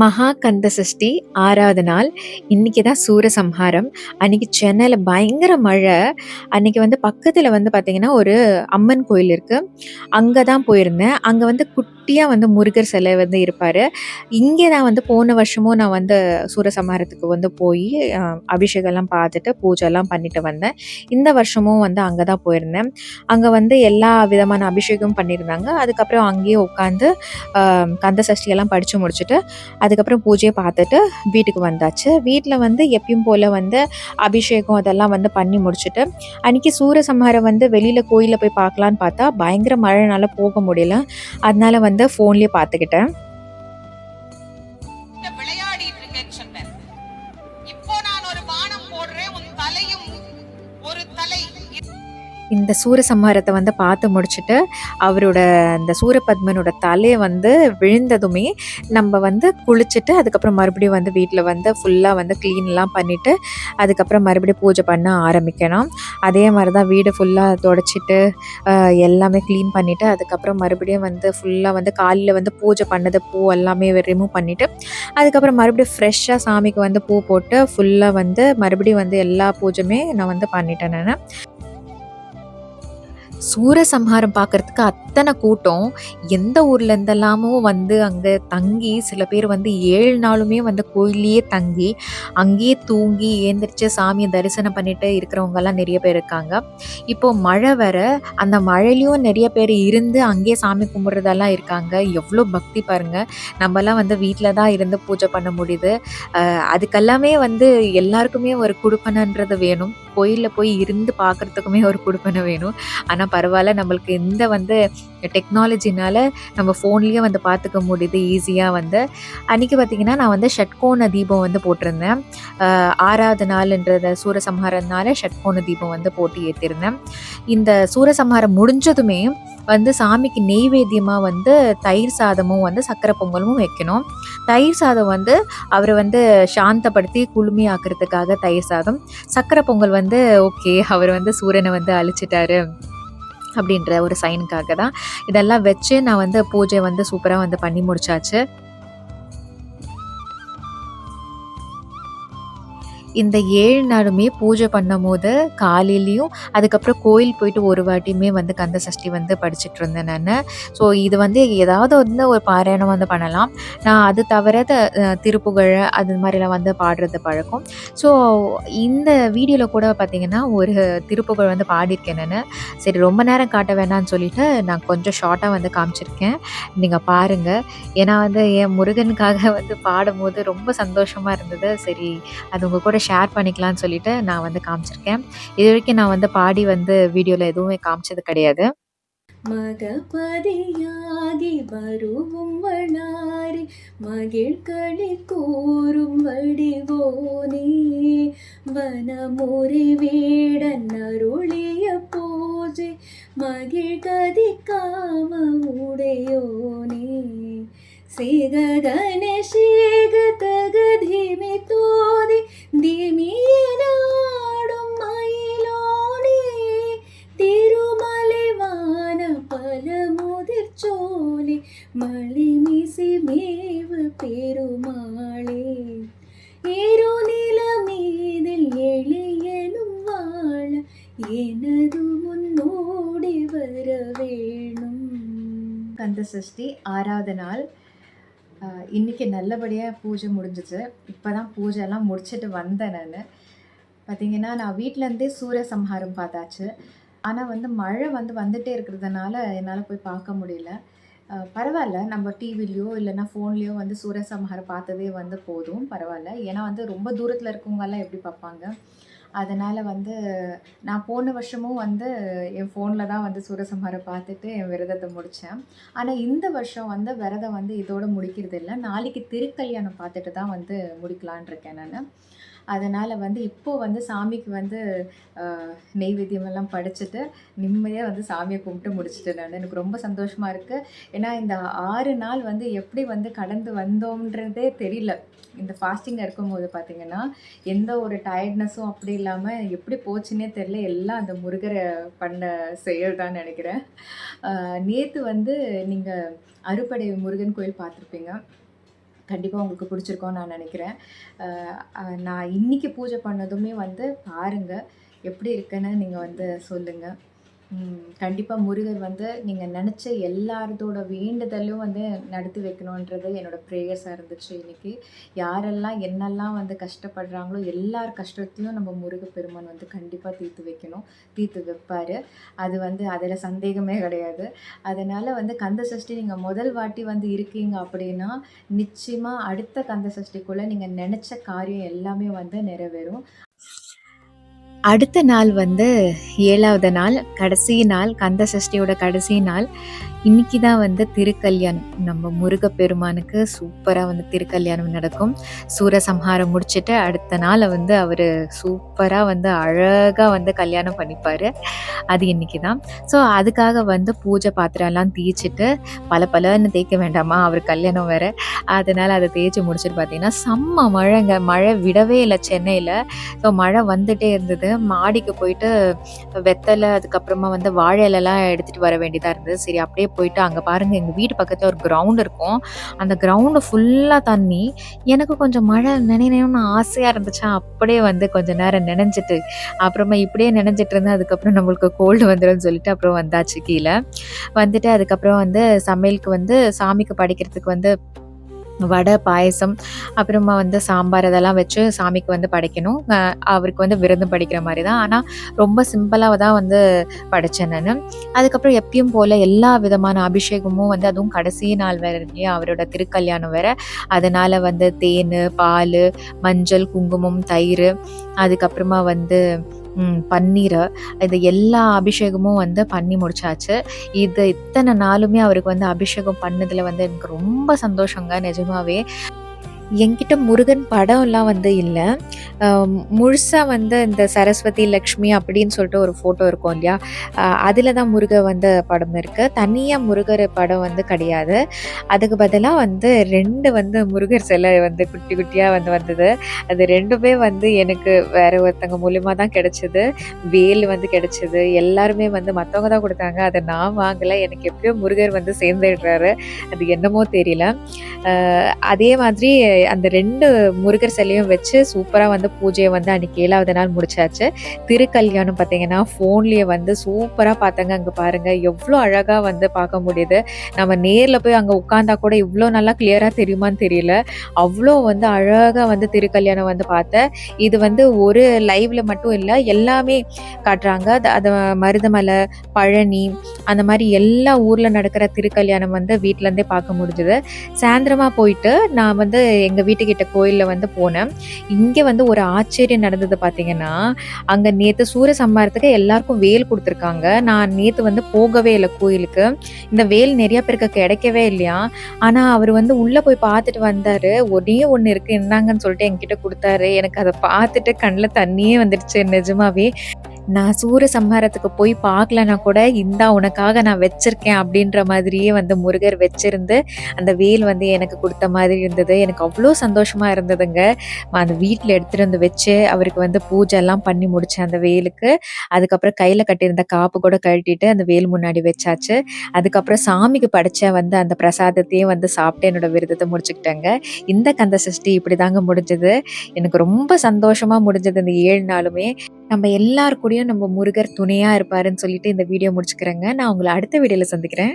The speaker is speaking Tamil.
மகா கந்த சஷ்டி ஆறாவது நாள். இன்னைக்கு தான் சூரசம்ஹாரம். அன்னைக்கு சென்னையில் பயங்கர மழை. அன்னைக்கு வந்து பக்கத்தில் வந்து பார்த்தீங்கன்னா, ஒரு அம்மன் கோயில் இருக்குது அங்கே தான் போயிருந்தேன். அங்கே வந்து குட்டியாக வந்து முருகர் சிலை வந்து இருப்பார் இங்கே தான் வந்து போன வருஷமும் நான் வந்து சூரசம்ஹாரத்துக்கு வந்து போய் அபிஷேகம்லாம் பார்த்துட்டு, பூஜைலாம் பண்ணிட்டு வந்தேன். இந்த வருஷமும் வந்து அங்கே தான் போயிருந்தேன். அங்கே வந்து எல்லா விதமான அபிஷேகமும் பண்ணியிருந்தாங்க. அதுக்கப்புறம் அங்கேயே உட்காந்து கந்த சஷ்டியெல்லாம் படித்து முடிச்சுட்டு, அதுக்கப்புறம் பூஜையை பார்த்துட்டு வீட்டுக்கு வந்தாச்சு. வீட்டில் வந்து எப்பயும் போல் வந்து அபிஷேகம் அதெல்லாம் வந்து பண்ணி முடிச்சுட்டு, அன்றைக்கி சூரசம்ஹாரம் வந்து வெளியில் கோயிலில் போய் பார்க்கலான்னு பார்த்தா, பயங்கர மழைனால போக முடியல. அதனால் வந்து ஃபோன்லேயே பார்த்துக்கிட்டேன். இந்த சூரசம்ஹாரத்தை வந்து பார்த்து முடிச்சுட்டு, அவரோட அந்த சூரபத்மனோட தலை வந்து விழுந்ததுமே, நம்ம வந்து குளிச்சுட்டு, அதுக்கப்புறம் மறுபடியும் வந்து வீட்டில் வந்து ஃபுல்லாக வந்து க்ளீன்லாம் பண்ணிவிட்டு அதுக்கப்புறம் மறுபடியும் பூஜை பண்ண ஆரம்பிக்கணும். அதே மாதிரி தான் வீடு ஃபுல்லாக தொடச்சிட்டு, எல்லாமே க்ளீன் பண்ணிவிட்டு அதுக்கப்புறம் மறுபடியும் வந்து ஃபுல்லாக வந்து காலையில் வந்து பூஜை பண்ணது பூ எல்லாமே ரிமூவ் பண்ணிவிட்டு அதுக்கப்புறம் மறுபடியும் ஃப்ரெஷ்ஷாக சாமிக்கு வந்து பூ போட்டு, ஃபுல்லாக வந்து மறுபடியும் வந்து எல்லா பூஜையுமே நான் வந்து பண்ணிட்டேன் நான் சூரசம்ஹாரம் பார்க்கறதுக்கு அத்தனை கூட்டம். எந்த ஊர்ல இருந்தெல்லாமோ வந்து அங்கே தங்கி, சில பேர் வந்து ஏழு நாளுமே வந்து கோயிலையே தங்கி, அங்கேயே தூங்கி ஏந்திரிச்சு சாமியை தரிசனம் பண்ணிட்டு இருக்கிறவங்கெல்லாம் நிறைய பேர் இருக்காங்க. இப்போ மழை வர அந்த மழையிலையும் நிறைய பேர் இருந்து அங்கேயே சாமி கும்பிட்றதெல்லாம் இருக்காங்க. எவ்வளோ பக்தி பாருங்க. நம்மலாம் வந்து வீட்டில் தான் இருந்து பூஜை பண்ண முடியுது. அதுக்கெல்லாமே வந்து எல்லாருக்குமே ஒரு குடுப்பனன்றது வேணும். கோயிலில் போய் இருந்து பார்க்கறதுக்குமே ஒரு குடுப்பன வேணும். ஆனால் பரவாயில்ல நம்மளுக்கு இந்த வந்து டெக்னாலஜினால் நம்ம ஃபோன்லேயே வந்து பார்த்துக்க முடியுது ஈஸியாக வந்து. அன்றைக்கி பார்த்தீங்கன்னா, நான் வந்து ஷட்கோண தீபம் வந்து போட்டிருந்தேன். அ 6வது நாளுன்றத சூரசம்ஹாரம்னால ஷட்கோண தீபம் வந்து போட்டு ஏற்றிருந்தேன் இந்த சூரசம்ஹாரம் முடிஞ்சதுமே வந்து சாமிக்கு நெய்வேத்தியமாக வந்து தயிர் சாதமும் வந்து சக்கரை பொங்கலும் வைக்கணும். தயிர் சாதம் வந்து அவரை வந்து சாந்தப்படுத்தி குளுமையாக்குறதுக்காக தயிர் சாதம். சக்கரை பொங்கல் வந்து ஓகே அவர் வந்து சூரியனை வந்து அழிச்சிட்டாரு. அப்படின்ற ஒரு சைனுக்காக தான். இதெல்லாம் வச்சு நான் வந்து பூஜை வந்து சூப்பராக வந்து பண்ணி முடிச்சாச்சு. இந்த ஏழு நாளுமே பூஜை பண்ணும்போது காலையிலையும் அதுக்கப்புறம் கோயில் போயிட்டு ஒரு வாட்டியுமே வந்து கந்த சஷ்டி வந்து படிச்சுட்டுருந்தேன் நான் ஸோ இது வந்து ஏதாவது வந்து ஒரு பாராயணம் வந்து பண்ணலாம். நான் அது தவிர த திருப்புகழ் அது மாதிரிலாம் வந்து பாடுறது பழக்கம். ஸோ இந்த வீடியோவில் கூட பார்த்தீங்கன்னா, ஒரு திருப்புகழ் வந்து பாடியிருக்கேன் நான் சரி ரொம்ப நேரம் காட்ட வேணாம்னு சொல்லிட்டு, நான் கொஞ்சம் ஷார்ட்டாக வந்து காமிச்சிருக்கேன். நீங்கள் பாருங்கள் ஏன்னா வந்து என் முருகனுக்காக வந்து பாடும்போது ரொம்ப சந்தோஷமாக இருந்தது. சரி அது உங்கள் கூட ஷேர் பண்ணிக்கலாம்னு சொல்லிட்டு நான் வந்து காமிச்சிருக்கேன். இது வரைக்கும் நான் வந்து பாடி வந்து வீடியோவில் எதுவுமே காமிச்சது கிடையாது. மகபதியாகி வருவும் வளாரி மகிழ்களி கூறும் வடிவோனே வனமுறி வீடன் அருளிய பூஜை மகிழ்கதி காம உடையோனே சேக கணேசேக தகதிமி தோதி ദിമിയനാടും മയിലോടി തിരുമലവാന പലമുതിർച്ചോലി മളിമിസി മേവ് പെരുമാളെ. ഏരുനിലമീതിൽ എളിയനും വാള. എനതു മുന്നോടി കന്തസൃഷ്ടി ആരാധനാൽ வர வேணும் கந்த சஷ்டி 6வது நாள். அ இன்னைக்கு பூஜை முடிஞ்சிச்சு இப்போ தான் பூஜைலாம் முடிச்சுட்டு வந்தேன் நான் பார்த்தீங்கன்னா, நான் வீட்டிலேருந்தே சூரிய சம்ஹாரம் பார்த்தாச்சு. ஆனால் வந்து மழை வந்து வந்துட்டே இருக்கிறதுனால, என்னால் போய் பார்க்க முடியல. பரவாயில்ல நம்ம டிவிலையோ இல்லைன்னா ஃபோன்லேயோ வந்து சூரிய சம்ஹாரம் பார்த்ததே வந்து போதும். பரவாயில்ல ஏன்னா வந்து ரொம்ப தூரத்தில் இருக்கவங்கெல்லாம் எப்படி பார்ப்பாங்க? அதனால் வந்து நான் போன வருஷமும் வந்து என் ஃபோனில் தான் வந்து சூரசம்ஹாரம் பார்த்துட்டு என் விரதத்தை முடித்தேன் ஆனால் இந்த வருஷம் வந்து விரதம் வந்து இதோட முடிக்கிறதில்ல. நாளைக்கு திருக்கல்யாணம் பார்த்துட்டு தான் வந்து முடிக்கலான் இருக்கேன் நான் அதனால் வந்து இப்போது வந்து சாமிக்கு வந்து நெய்வேத்தியமெல்லாம் படிச்சுட்டு நிம்மதியாக வந்து சாமியை கும்பிட்டு முடிச்சுட்டு நான் எனக்கு ரொம்ப சந்தோஷமாக இருக்குது ஏன்னா இந்த ஆறு நாள் வந்து எப்படி வந்து கடந்து வந்தோம்ன்றதே தெரியல. இந்த ஃபாஸ்டிங்ல இருக்கும்போது பார்த்தீங்கன்னா, எந்த ஒரு டயர்ட்னஸும் அப்படி இல்லாமல் எப்படி போச்சுன்னே தெரியல. எல்லாம் அந்த முருகரை பண்ண செயல் தான் நினைக்கிறேன் நேற்று வந்து நீங்கள் அறுபடை முருகன் கோயில் பார்த்துருப்பீங்க. கண்டிப்பாக உங்களுக்கு பிடிச்சிருக்கோன்னு நான் நினைக்கிறேன். நான் இன்னைக்கு பூஜை பண்ணதுமே வந்து பாருங்கள் எப்படி இருக்குன்னு நீங்கள் வந்து சொல்லுங்கள் கண்டிப்பாக முருகர் வந்து நீங்கள் நினச்ச எல்லாரதோட வேண்டுதலும் வந்து நடத்தி வைக்கணுன்றது என்னோடய ப்ரேயர்ஸாக இருந்துச்சு இன்னைக்கு. யாரெல்லாம் என்னெல்லாம் வந்து கஷ்டப்படுறாங்களோ எல்லார் கஷ்டத்தையும் நம்ம முருக பெருமான் வந்து கண்டிப்பாக தீர்த்து வைக்கணும் தீர்த்து வைப்பார். அது வந்து அதில் சந்தேகமே கிடையாது. அதனால் வந்து கந்த சஷ்டி நீங்கள் முதல் வாட்டி வந்து இருக்கீங்க அப்படின்னா நிச்சயமாக அடுத்த கந்த சஷ்டிக்குள்ளே நீங்கள் நினச்ச காரியம் எல்லாமே வந்து நிறைவேறும். அடுத்த நாள் வந்து ஏழாவது நாள் கடைசி நாள் கந்த சஷ்டியோட கடைசி நாள். இன்னைக்கு தான் வந்து திருக்கல்யாணம். நம்ம முருகப்பெருமானுக்கு சூப்பராக வந்து திருக்கல்யாணம் நடக்கும். சூரசம்ஹாரம் முடிச்சுட்டு அடுத்த நாளை வந்து அவர் சூப்பராக வந்து அழகாக வந்து கல்யாணம் பண்ணிப்பார். அது இன்னைக்கு தான் ஸோ அதுக்காக வந்து பூஜை பாத்திரம்லாம் தேய்ச்சிட்டு பல பலன்னு தேய்க்க வேண்டாமா? அவர் கல்யாணம் வேறு. அதனால் அதை தேய்ச்சி முடிச்சுட்டு பார்த்தீங்கன்னா செம்ம மழைங்க. மழை விடவே இல்லை சென்னையில். ஸோ மழை வந்துட்டே இருந்தது. மாடிக்கு போயிட்டு வெத்தலை அதுக்கப்புறமா வந்து வாழை இலைலாம் எடுத்துகிட்டு வர வேண்டியதாக இருந்தது. சரி அப்படியே போயிட்டு அங்கே பாருங்கள் எங்கள் வீட்டு பக்கத்தில் ஒரு கிரவுண்ட் இருக்கும். அந்த கிரவுண்டு ஃபுல்லாக தண்ணி எனக்கு கொஞ்சம் மழை நினைக்கணும்னு ஆசையாக இருந்துச்சா. அப்படியே வந்து கொஞ்ச நேரம் நினைஞ்சிட்டு அப்புறமா இப்படியே நினைஞ்சிட்டு இருந்தேன். அதுக்கப்புறம் நம்மளுக்கு கோல்டு வந்துடும் சொல்லிட்டு அப்புறம் வந்தாச்சு கீழே. வந்துட்டு அதுக்கப்புறம் வந்து சமையலுக்கு வந்து சாமிக்கு படைக்கிறதுக்கு வந்து வடை பாயசம் அப்புறமா வந்து சாம்பார் இதெல்லாம் வச்சு சாமிக்கு வந்து படைக்கணும். அவருக்கு வந்து விருந்து படிக்கிற மாதிரி தான் ஆனால் ரொம்ப சிம்பிளாக தான் வந்து படைச்சேன் நான். அதுக்கப்புறம் எப்பயும் போல் எல்லா விதமான அபிஷேகமும் வந்து அதுவும் கடைசி நாள் வேற இல்லையா அவரோட திருக்கல்யாணம் வேற. அதனால் வந்து தேன் பால் மஞ்சள் குங்குமம் தயிர். அதுக்கப்புறமா வந்து பன்னீர். இது எல்லா அபிஷேகமும் வந்து பண்ணி முடிச்சாச்சு. இது இத்தனை நாளுமே அவருக்கு வந்து அபிஷேகம் பண்ணதில் வந்து எனக்கு ரொம்ப சந்தோஷங்க நிஜமாவே. என்கிட்ட முருகன் படம்லாம் வந்து இல்லை. முழுசாக வந்து இந்த சரஸ்வதி லக்ஷ்மி அப்படின்னு சொல்லிட்டு ஒரு ஃபோட்டோ இருக்கும் இல்லையா? அதில் தான் முருகர் வந்து படம் இருக்குது தனியாக முருகர் படம் வந்து கிடையாது. அதுக்கு பதிலாக வந்து ரெண்டு வந்து முருகர் சிலை வந்து குட்டி குட்டியாக வந்து வந்தது. அது ரெண்டுமே வந்து எனக்கு வேற ஒருத்தங்க மூலியமாக தான் கிடச்சிது. வேல் வந்து கிடச்சிது. எல்லாருமே வந்து மற்றவங்க தான் கொடுத்தாங்க. அதை நான் வாங்கலை. எனக்கு எப்படியோ முருகர் வந்து சேர்ந்துடுறாரு. அது என்னமோ தெரியல. அதே மாதிரி அந்த ரெண்டு முருகர் சிலையும் வச்சு சூப்பராக வந்து பூஜையை வந்து அன்றைக்கி ஏழாவது நாள் முடிச்சாச்சு. திருக்கல்யாணம் பார்த்தீங்கன்னா ஃபோன்லேயே வந்து சூப்பராக பார்த்தாங்க அங்கே பாருங்கள் எவ்வளோ அழகாக வந்து பார்க்க முடியுது. நம்ம நேரில் போய் அங்கே உட்காந்தா கூட இவ்வளோ நல்லா கிளியராக தெரியுமான்னு தெரியல. அவ்வளோ வந்து அழகாக வந்து திருக்கல்யாணம் வந்து பார்த்தேன். இது வந்து ஒரு லைவில் மட்டும் இல்லை எல்லாமே காட்டுறாங்க. அதை அது மருதமலை பழனி அந்த மாதிரி எல்லா ஊரில் நடக்கிற திருக்கல்யாணம் வந்து வீட்டிலேருந்தே பார்க்க முடிஞ்சுது. சாயந்தரமாக போயிட்டு நான் வந்து எங்கள் வீட்டுக்கிட்ட கோயிலில் வந்து போனேன். இங்கே வந்து ஒரு ஆச்சரியம் நடந்தது பார்த்தீங்கன்னா அங்கே நேற்று சூரிய சம்மாரத்துக்கு எல்லாருக்கும் வேல் கொடுத்துருக்காங்க. நான் நேற்று வந்து போகவே இல்லை கோயிலுக்கு. இந்த வேல் நிறைய பேருக்கு கிடைக்கவே இல்லையா? ஆனால் அவர் வந்து உள்ளே போய் பார்த்துட்டு வந்தார். ஒரே ஒன்று இருக்குது என்னங்கன்னு சொல்லிட்டு என்கிட்ட கொடுத்தாரு. எனக்கு அதை பார்த்துட்டு கண்ணில் தண்ணியே வந்துடுச்சு நிஜமாவே. நான் சூரிய சம்ஹாரத்துக்கு போய் பார்க்கலனா கூட இந்தா உனக்காக நான் வச்சிருக்கேன் அப்படின்ற மாதிரியே வந்து முருகர் வச்சிருந்து அந்த வேல் வந்து எனக்கு கொடுத்த மாதிரி இருந்தது. எனக்கு அவ்வளோ சந்தோஷமாக இருந்ததுங்க. அந்த வீட்டில் எடுத்துகிட்டு வந்து வச்சு அவருக்கு வந்து பூஜை எல்லாம் பண்ணி முடித்தேன் அந்த வேலுக்கு. அதுக்கப்புறம் கையில் கட்டியிருந்த காப்பு கூட கழட்டிட்டு அந்த வேல் முன்னாடி வச்சாச்சு. அதுக்கப்புறம் சாமிக்கு படைச்ச வந்து அந்த பிரசாதத்தையும் வந்து சாப்பிட்டு என்னோட விரதத்தை முடிச்சுக்கிட்டேங்க. இந்த கந்த சஷ்டி இப்படி தாங்க முடிஞ்சது. எனக்கு ரொம்ப சந்தோஷமாக முடிஞ்சது இந்த ஏழு நாளுமே. நம்ம எல்லார் கூடயும் நம்ம முருகர் துணையாக இருப்பாருன்னு சொல்லிட்டு இந்த வீடியோ முடிச்சுக்கிறேங்க. நான் உங்களை அடுத்த வீடியோவில் சந்திக்கிறேன்.